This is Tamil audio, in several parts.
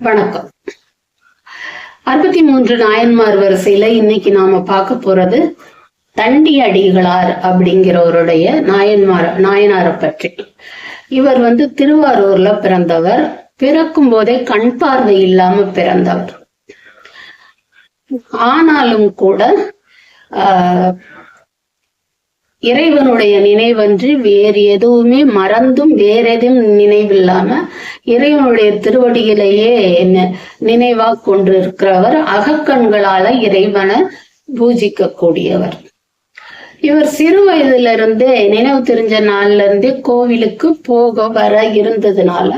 வணக்கம். அறுபத்தி மூன்று நாயன்மார் வரிசையில இன்னைக்கு நாம பார்க்க போறது தண்டி அடிகளார் அப்படிங்கிறவருடைய நாயன்மார் நாயனாரை பற்றி. இவர் வந்து திருவாரூர்ல பிறந்தவர். பிறக்கும் போதே கண் பார்வை இல்லாம பிறந்தவர். ஆனாலும் கூட ஆஹ், இறைவனுடைய நினைவன்றி வேறு எதுவுமே மறந்தும் வேற எதுவும் நினைவில்லாம இறைவனுடைய திருவடியிலேயே நி- நினைவா கொண்டிருக்கிறவர் அகக்கண்களால இறைவனை பூஜிக்க கூடியவர் இவர் சிறு வயதுல இருந்தே நினைவு தெரிஞ்ச நாள்ல இருந்தே கோவிலுக்கு போக வர இருந்ததுனால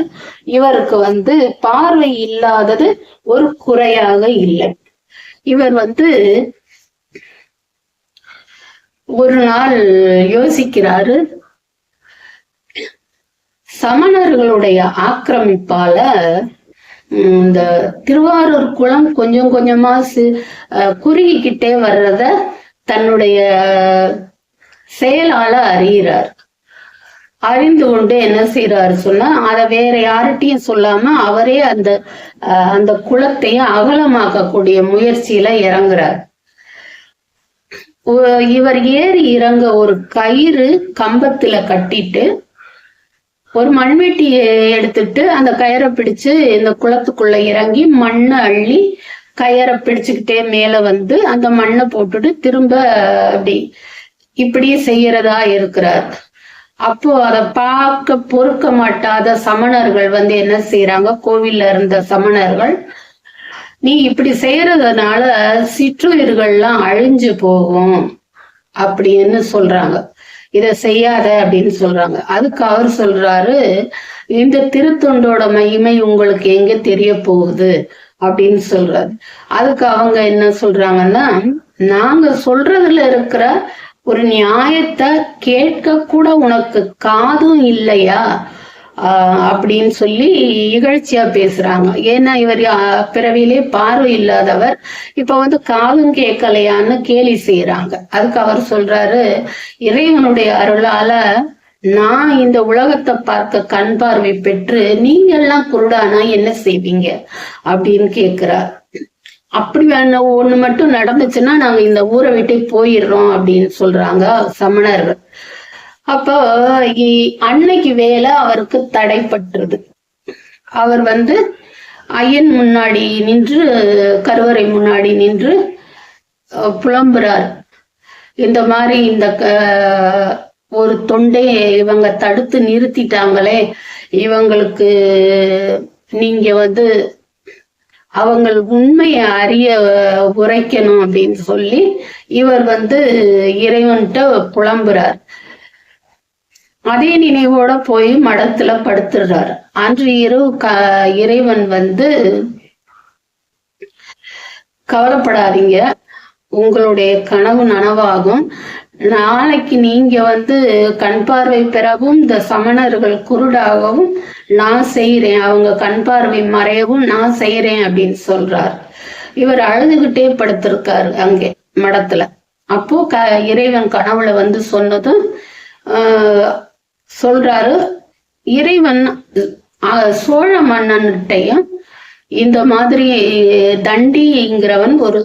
இவருக்கு வந்து பார்வை இல்லாதது ஒரு குறையாக இல்லை. இவர் வந்து ஒரு நாள் யோசிக்கிறாரு. சமணர்களுடைய ஆக்கிரமிப்பால இந்த திருவாரூர் குளம் கொஞ்சம் கொஞ்சமா குறுகிக்கிட்டே வர்றத தன்னுடைய செயலால அறிகிறார். அறிந்து கொண்டு என்ன செய்யறாரு சொன்னா அதை வேற யார்கிட்டையும் சொல்லாம அவரே அந்த அந்த குளத்தையும் அகலமாக்கக்கூடிய முயற்சியில இறங்குறார். இவர் ஏறி இறங்க ஒரு கயிறு கம்பத்துல கட்டிட்டு ஒரு மண்வெட்டியை எடுத்துட்டு அந்த கயிறை பிடிச்சு இந்த குளத்துக்குள்ள இறங்கி மண்ணை அள்ளி கயிறை பிடிச்சுக்கிட்டே மேல வந்து அந்த மண்ணை போட்டுட்டு திரும்ப அப்படி இப்படியே செய்யறதா இருக்கிறார். அப்போ அதை பார்க்க பொறுக்க மாட்டாத சமணர்கள் வந்து என்ன செய்யறாங்க கோவில்ல இருந்த சமணர்கள் நீ இப்படி செய்யறதுனால சிற்றுயிர்கள்லாம் அழிஞ்சு போகும் அப்படின்னு சொல்றாங்க. இத செய்யாத அப்படின்னு சொல்றாங்க. அதுக்கு அவர் சொல்றாரு இந்த திருத்தொண்டோட மகிமை உங்களுக்கு எங்க தெரிய போகுது அப்படின்னு சொல்றாரு. அதுக்கு அவங்க என்ன சொல்றாங்கன்னா நாங்க சொல்றதுல இருக்கிற ஒரு நியாயத்தை கேட்க கூட உனக்கு காதும் இல்லையா? அப்படின்னு சொல்லி இகழ்ச்சியா பேசுறாங்க. ஏன்னா இவர் ஆஹ், பிறவியிலே பார்வை இல்லாதவர். இப்ப வந்து காதும் கேட்கலையான்னு கேலி செய்யறாங்க அதுக்கு அவர் சொல்றாரு இறைவனுடைய அருளால நான் இந்த உலகத்தை பார்க்க கண் பார்வை பெற்று நீங்க எல்லாம் குருடானா என்ன செய்வீங்க? அப்படின்னு கேக்குறார். அப்படி ஒண்ணு மட்டும் நடந்துச்சுன்னா நாங்க இந்த ஊரை விட்டு போயிடுறோம் அப்படின்னு சொல்றாங்க சமணர்கள் அப்போ இ- அன்னைக்கு வேலை அவருக்கு தடைப்பட்டுருது. அவர் வந்து ஐயன் முன்னாடி நின்று கருவறை முன்னாடி நின்று புலம்புறார். இந்த மாதிரி இந்த க- ஒரு தொண்டை இவங்க தடுத்து நிறுத்திட்டாங்களே இவங்களுக்கு நீங்க வந்து அவங்கள் உண்மையை அறிய உரைக்கணும் அப்படின்னு சொல்லி இவர் வந்து இறைவன்கிட்ட புலம்புறார். அதே நினைவோட போய் மடத்துல படுத்துடுறாரு அன்று இரவு க இறைவன் வந்து கவலைப்படாதீங்க. உங்களுடைய கனவு நனவாகும். நாளைக்கு நீங்க வந்து கண் பார்வை பெறவும் இந்த சமணர்கள் குருடாகவும் நான் செய்யறேன் அவங்க கண் பார்வை மறையவும் நான் செய்யறேன் அப்படின்னு சொல்றார். இவர் அழுதுகிட்டே படுத்திருக்காரு அங்கே மடத்துல. அப்போ க இறைவன் கனவுல வந்து சொன்னதும் ஆஹ், சொல்றாரு இறைவன் ஆஹ், சோழ மன்னன்கிட்டையும் இந்த மாதிரி தண்டிங்கிறவன் ஒரு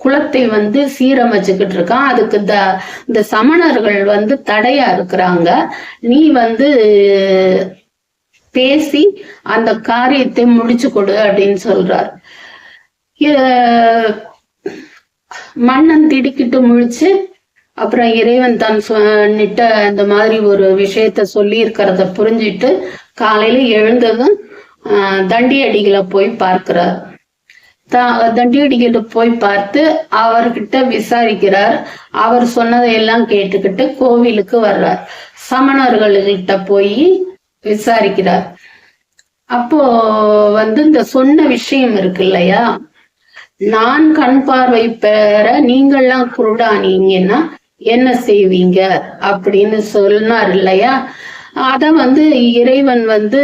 குலத்தை வந்து சீரமைச்சுக்கிட்டு இருக்கான். அதுக்கு த இந்த சமணர்கள் வந்து தடையா இருக்கிறாங்க. நீ வந்து பேசி அந்த காரியத்தை முடிச்சு கொடு அப்படின்னு சொல்றார். மன்னன் திடுக்கிட்டு முழிச்சு அப்புறம் இறைவன் தான் சொன்னிட்ட இந்த மாதிரி ஒரு விஷயத்த சொல்லி இருக்கிறத புரிஞ்சிட்டு காலையில எழுந்ததும் ஆஹ், தண்டியடிகளை போய் பார்க்கிறார். தா- தண்டியடிகளை போய் பார்த்து அவர்கிட்ட விசாரிக்கிறார். அவர் சொன்னதை எல்லாம் கேட்டுக்கிட்டு கோவிலுக்கு வர்றார். சமணர்கள்கிட்ட போய் விசாரிக்கிறார். அப்போ வந்து இந்த சொன்ன விஷயம் இருக்கு இல்லையா? நான் கண் பார்வை பெற நீங்கள்லாம் குருடானீங்கன்னா என்ன செய்வீங்க அப்படின்னு சொன்னார் இல்லையா? அத வந்து இறைவன் வந்து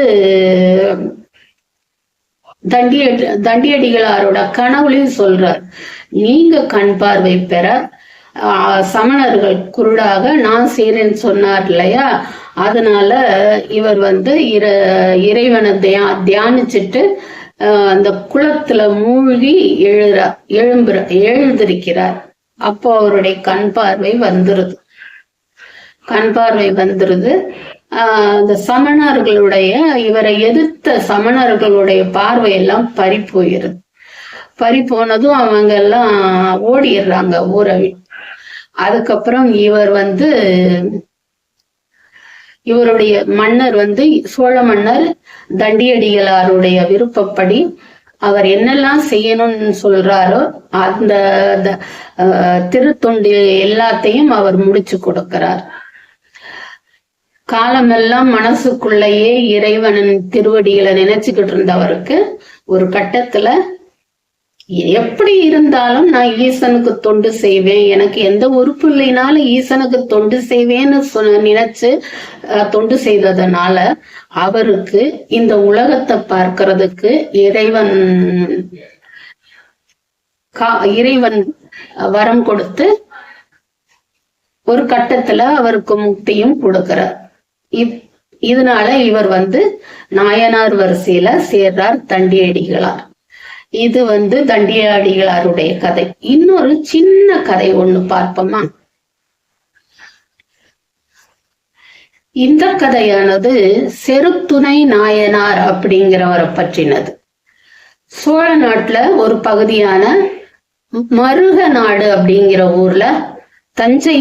தண்டியடி தண்டியடிகளாரோட கனவுலையும் சொல்றார். நீங்க கண் பார்வை பெற ஆஹ், சமணர்கள் குருடாக நான் செய்றேன்னு சொன்னார் இல்லையா? அதனால இவர் வந்து இற இறைவனை தியா தியானிச்சுட்டு ஆஹ் அந்த குளத்துல மூழ்கி எழுற எழும்புற எழுந்திருக்கிறார். அப்போ அவருடைய கண் பார்வை வந்துருது. கண் பார்வை வந்துருது. ஆஹ் அந்த சமணர்களுடைய இவரை எதிர்த்த சமணர்களுடைய பார்வை எல்லாம் பறி போயிருது. பறி போனதும் அவங்க எல்லாம் ஓடிடுறாங்க ஊரை அதுக்கப்புறம் இவர் வந்து இவருடைய மன்னர் வந்து சோழ மன்னர் தண்டியடிகளாருடைய விருப்பப்படி அவர் என்னெல்லாம் செய்யணும்னு சொல்றாரோ அந்த அந்த, திருத்தொண்டு எல்லாத்தையும் அவர் முடிச்சு கொடுக்கிறார். காலமெல்லாம் மனசுக்குள்ளேயே இறைவனின் திருவடிகளை நினைச்சுக்கிட்டு இருந்தவருக்கு ஒரு கட்டத்துல எப்படி இருந்தாலும் நான் ஈசனுக்கு தொண்டு செய்வேன். எனக்கு எந்த உறுப்பு இல்லைனாலும் ஈசனுக்கு தொண்டு செய்வேன்னு சொன்ன நினைச்சு தொண்டு செய்ததனால அவருக்கு இந்த உலகத்தை பார்க்கறதுக்கு இறைவன் கா- இறைவன் வரம் கொடுத்து ஒரு கட்டத்துல அவருக்கு முக்தியும் கொடுக்கிறார். இப்- இதனால இவர் வந்து நாயனார் வரிசையில சேர்றார் தண்டியடிகளார். இது வந்து தண்டியாடிகளாருடைய கதை. இன்னொரு சின்ன கதை ஒண்ணு பார்ப்போமா? இந்த கதையானது செருத்துணை நாயனார் அப்படிங்கிறவரை பற்றினது. சோழ நாட்டுல ஒரு பகுதியான மருக நாடு அப்படிங்கிற ஊர்ல தஞ்சை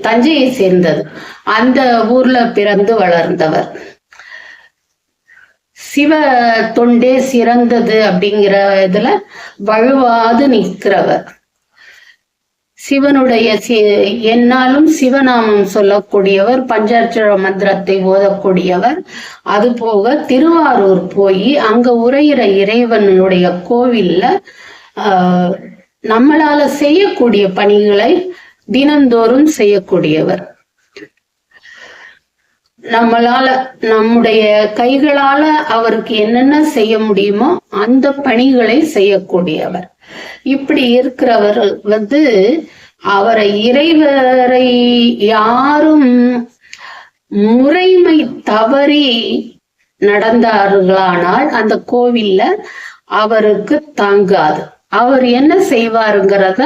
தஞ்சையை சேர்ந்தது. அந்த ஊர்ல பிறந்து வளர்ந்தவர். சிவ தொண்டே சிறந்தது அப்படிங்கிற இதுல வழுவாது நிற்கிறவர். சிவனுடைய சி- சிவநாமம் சொல்லக்கூடியவர் பஞ்சாட்சர மந்திரத்தை ஓதக்கூடியவர். அது போக திருவாரூர் போய் அங்க உரையிற இறைவனுடைய கோவில்ல ஆஹ், நம்மளால செய்யக்கூடிய பணிகளை தினந்தோறும் செய்யக்கூடியவர். நம்மளால நம்முடைய கைகளால அவருக்கு என்னென்ன செய்ய முடியுமோ அந்த பணிகளை செய்யக்கூடியவர். இப்படி இருக்கிறவர் வந்து அவரை இறைவரை யாரும் முறைமை தவறி நடந்தார்களானால் அந்த கோவில்ல அவருக்கு தாங்காது. அவர் என்ன செய்வாருங்கிறத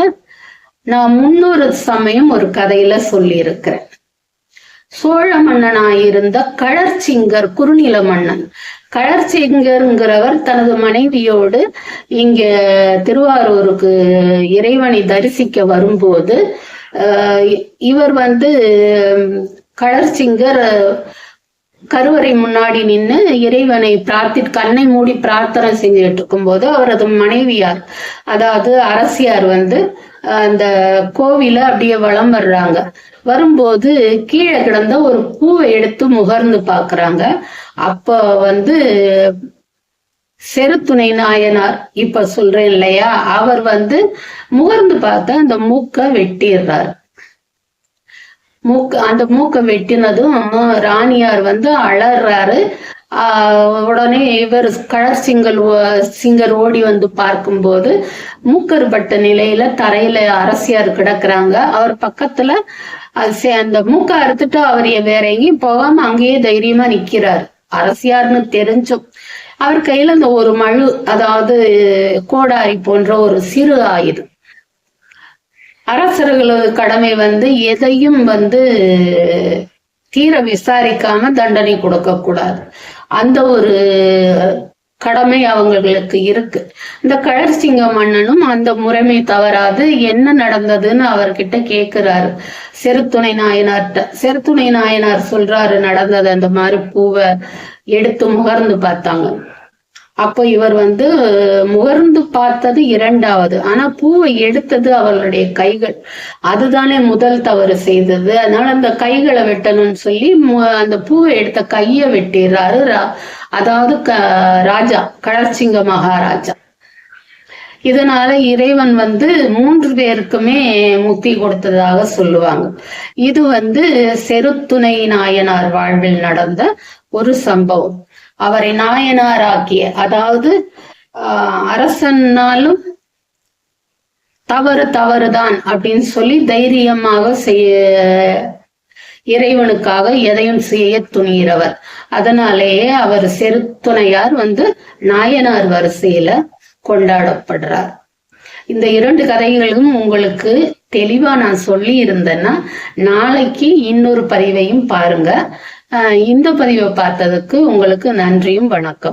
நான் முன்னொரு சமயம் ஒரு கதையில சொல்லியிருக்கிறேன். சோழ மன்னனாயிருந்த கழற்சிங்கர் குறுநில மன்னன். கழற்சிங்கர்ங்கிறவர் தனது மனைவியோடு இங்க திருவாரூருக்கு இறைவனை தரிசிக்க வரும்போது ஆஹ் இவர் வந்து கழற்சிங்கர் கருவறை முன்னாடி நின்னு இறைவனை பிரார்த்தி கண்ணை மூடி பிரார்த்தனை செஞ்சுட்டு இருக்கும்போது அவரது மனைவியார் அதாவது அரசியார் வந்து அந்த கோவில அப்படியே வலம் வர்றாங்க. வரும்போது கீழே கிடந்த ஒரு பூவை எடுத்து முகர்ந்து பாக்குறாங்க. அப்ப வந்து செருத்துணை நாயனார் இப்ப சொல்றேன் இல்லையா? அவர் வந்து முகர்ந்து பார்த்தா அந்த மூக்க வெட்டிடுறாரு. மூக்க அந்த மூக்கை வெட்டினதும் ராணியார் வந்து அலறாரு. உடனே இவர் கலர் சிங்கல் ஓ- சிங்கர் ஓடி வந்து பார்க்கும்போது மூக்கறுபட்ட நிலையில தரையில அரசியார் கிடக்குறாங்க. அவர் பக்கத்துல அந்த மூக்க அறுத்துட்டு அவர் வேற எங்கேயும் போகாம அங்கேயே தைரியமா நிக்கிறார். அரசியார்னு தெரிஞ்சும். அவர் கையில அந்த ஒரு மழு அதாவது கோடாரி போன்ற ஒரு சிறு ஆயுதம் அரசர்களது கடமை வந்து எதையும் வந்து தீர விசாரிக்காம தண்டனை கொடுக்க கூடாது. அந்த ஒரு கடமை அவங்களுக்கு இருக்கு. இந்த கழற்சிங்க மன்னனும் அந்த முறைமை தவறாது என்ன நடந்ததுன்னு அவர்கிட்ட கேக்குறாரு. செருத்துணை நாயனார்ட்ட. செருத்துணை நாயனார் சொல்றாரு நடந்தது அந்த மாதிரி பூவை எடுத்து முகர்ந்து பார்த்தாங்க. அப்போ இவர் வந்து முகர்ந்து பார்த்தது இரண்டாவது. ஆனா பூவை எடுத்தது அவர்களுடைய கைகள். அதுதானே முதல் தவறு செய்தது. அதனால அந்த கைகளை வெட்டணும்னு சொல்லி மு- அந்த பூவை எடுத்த கைய வெட்டிடுறாரு ரா- அதாவது க ராஜா கழற்சிங்க மகாராஜா. இதனால இறைவன் வந்து மூன்று பேருக்குமே முக்தி கொடுத்ததாக சொல்லுவாங்க. இது வந்து செருத்துணை நாயனார் வாழ்வில் நடந்த ஒரு சம்பவம். அவரை நாயனாராக்கிய அதாவது அரசனாலும் அரசன்னாலும் தவறு தவறுதான் அப்படின்னு சொல்லி தைரியமாக செய்ய இறைவனுக்காக எதையும் செய்ய துணிகிறவர். அதனாலேயே அவர் செருத்துணையார் வந்து நாயனார் வரிசையில கொண்டாடப்படுறார். இந்த இரண்டு கதைகளும் உங்களுக்கு தெளிவா நான் சொல்லி இருந்தேன்னா நாளைக்கு இன்னொரு பதிவையும் பாருங்க. இந்த பதிவை பார்த்ததுக்கு உங்களுக்கு நன்றியும் வணக்கம்.